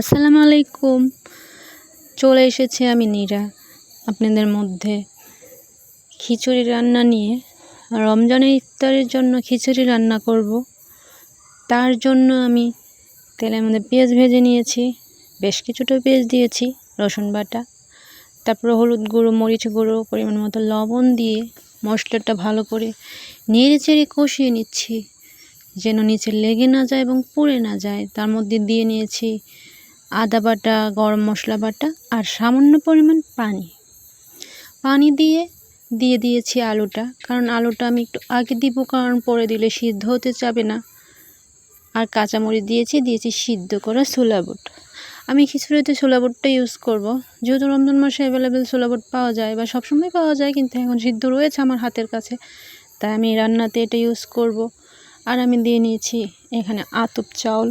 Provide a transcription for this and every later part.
আসসালামু আলাইকুম। চলে এসেছি আমি নীরা। আপনাদের মধ্যে খিচুড়ি রান্না নিয়ে রমজানের ইফতারের জন্য খিচুড়ি রান্না করব। তার জন্য আমি তেলের মধ্যে পেঁয়াজ ভেজে নিয়েছি, বেশ কিছুটা পেঁয়াজ দিয়েছি, রসুন বাটা, তারপরে হলুদ গুঁড়ো, মরিচ গুঁড়ো, পরিমাণ মতো লবণ দিয়ে মশলাটা ভালো করে নেড়ে চেড়ে কষিয়ে নিচ্ছি। যেন নিচে লেগে না যায় এবং পুড়ে না যায়। তার মধ্যে দিয়ে নিয়েছি আদা বাটা, গরম মশলা বাটা আর সামান্য পরিমাণ পানি। পানি দিয়ে দিয়ে দিয়েছি আলুটা। কারণ আলুটা আমি একটু আগে দিব, কারণ পরে দিলে সিদ্ধ হতে যাবে না। আর কাঁচামরিচ দিয়েছি দিয়েছি সিদ্ধ করা বুট। আমি খিচুড়িতে বুটটা ইউজ করব। যেহেতু রমজান মাসে অ্যাভেলেবেল বুট পাওয়া যায় বা সবসময় পাওয়া যায়, কিন্তু এখন সিদ্ধ রয়েছে আমার হাতের কাছে, তাই আমি রান্নাতে এটা ইউজ করব। আর আমি দিয়ে নিয়েছি এখানে আতপ চাউল।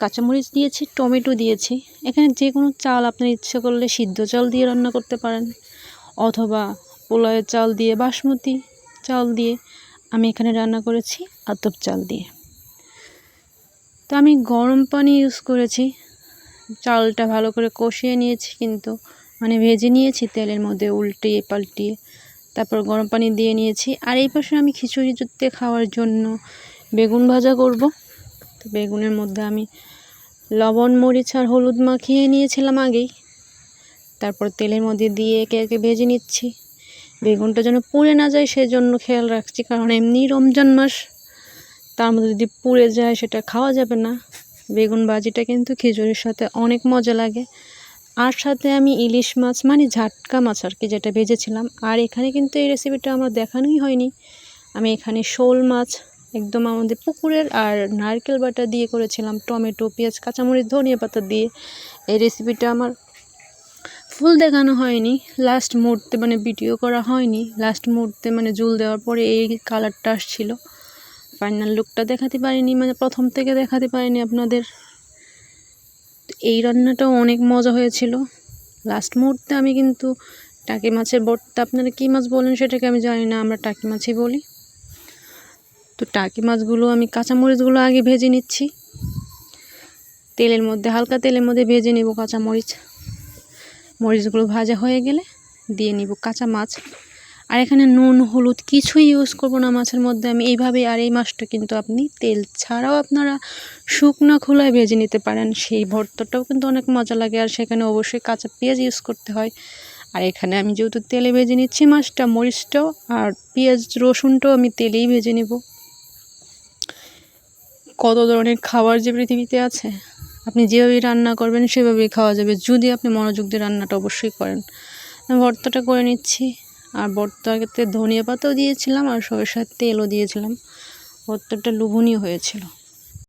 কাঁচামরিচ দিয়েছি, টমেটো দিয়েছি। এখানে যে কোনো চাল আপনার ইচ্ছে করলে সিদ্ধ চাল দিয়ে রান্না করতে পারেন, অথবা পোলাওয়ের চাল দিয়ে, বাসমতি চাল দিয়ে আমি এখানে রান্না করেছি আতপ চাল দিয়ে। তো আমি গরম পানি ইউজ করেছি। চালটা ভালো করে কষিয়ে নিয়েছি কিন্তু মানে ভেজে নিয়েছি তেলের মধ্যে উল্টিয়ে পাল্টিয়ে, তারপর গরম পানি দিয়ে নিয়েছি। আর এই পাশে আমি খিচুড়ি জুতে খাওয়ার জন্য বেগুন ভাজা করব। তো বেগুনের মধ্যে আমি লবণ, মরিচ আর হলুদ মাখিয়ে নিয়েছিলাম আগেই। তারপর তেলের মধ্যে দিয়ে একে একে ভেজে নিচ্ছি। বেগুনটা যেন পুড়ে না যায় সেজন্য খেয়াল রাখছি, কারণ এমনি রমজান মাস, তার মধ্যে যদি পুড়ে যায় সেটা খাওয়া যাবে না। বেগুন ভাজিটা কিন্তু খিচুড়ির সাথে অনেক মজা লাগে। আর সাথে আমি ইলিশ মাছ মানে ঝাটকা মাছ আর কি যেটা ভেজেছিলাম। আর এখানে কিন্তু এই রেসিপিটা আমার দেখানোই হয়নি। আমি এখানে শোল মাছ একদম আমাদের পুকুরের আর নারকেল বাটা দিয়ে করেছিলাম, টমেটো, পেঁয়াজ, কাঁচামরিচ, ধনিয়া পাতা দিয়ে। এই রেসিপিটা আমার ফুল দেখানো হয়নি। লাস্ট মুহূর্তে মানে ভিডিও করা হয়নি। লাস্ট মুহূর্তে মানে জুল দেওয়ার পরে এই কালারটা আসছিল। ফাইনাল লুকটা দেখাতে পারিনি মানে প্রথম থেকে দেখাতে পারিনি আপনাদের। এই রান্নাটাও অনেক মজা হয়েছিল। লাস্ট মুহূর্তে আমি কিন্তু টাকি মাছের বটটা আপনারা কী মাছ বলেন সেটাকে আমি জানি না, আমরা টাকি মাছই বলি। তো টাকি মাছগুলো, আমি কাঁচামরিচগুলো আগে ভেজে নিচ্ছি। তেলের মধ্যে, হালকা তেলের মধ্যে ভেজে নেব কাঁচামরিচ। মরিচগুলো ভাজা হয়ে গেলে দিয়ে নিব কাঁচা মাছ। আর এখানে নুন, হলুদ কিছুই ইউজ করব না মাছের মধ্যে। আমি এইভাবে আর এই মাছটা কিন্তু আপনি তেল ছাড়াও আপনারা শুকনো খোলায় ভেজে নিতে পারেন। সেই ভর্তাটাও কিন্তু অনেক মজা লাগে, আর সেখানে অবশ্যই কাঁচা পেঁয়াজ ইউজ করতে হয়। আর এখানে আমি যেহেতু তেলে ভেজে নিচ্ছি মাছটা, মরিচটাও আর পেঁয়াজ, রসুনটাও আমি তেলেই ভেজে নেব। কত ধরনের খাবার যে পৃথিবীতে আছে? আপনি যেভাবেই রান্না করবেন, সেভাবেই খাওয়া যাবে। যদি আপনি মনোযোগ দিয়ে রান্নাটা অবশ্যই করেন। ভর্তাটা করে নিচ্ছি। আর ভর্তাতে ধনিয়া পাতাও দিয়েছিলাম আর সরষের তেলও দিয়েছিলাম। ভর্তাটা লুভনীয় হয়েছিল।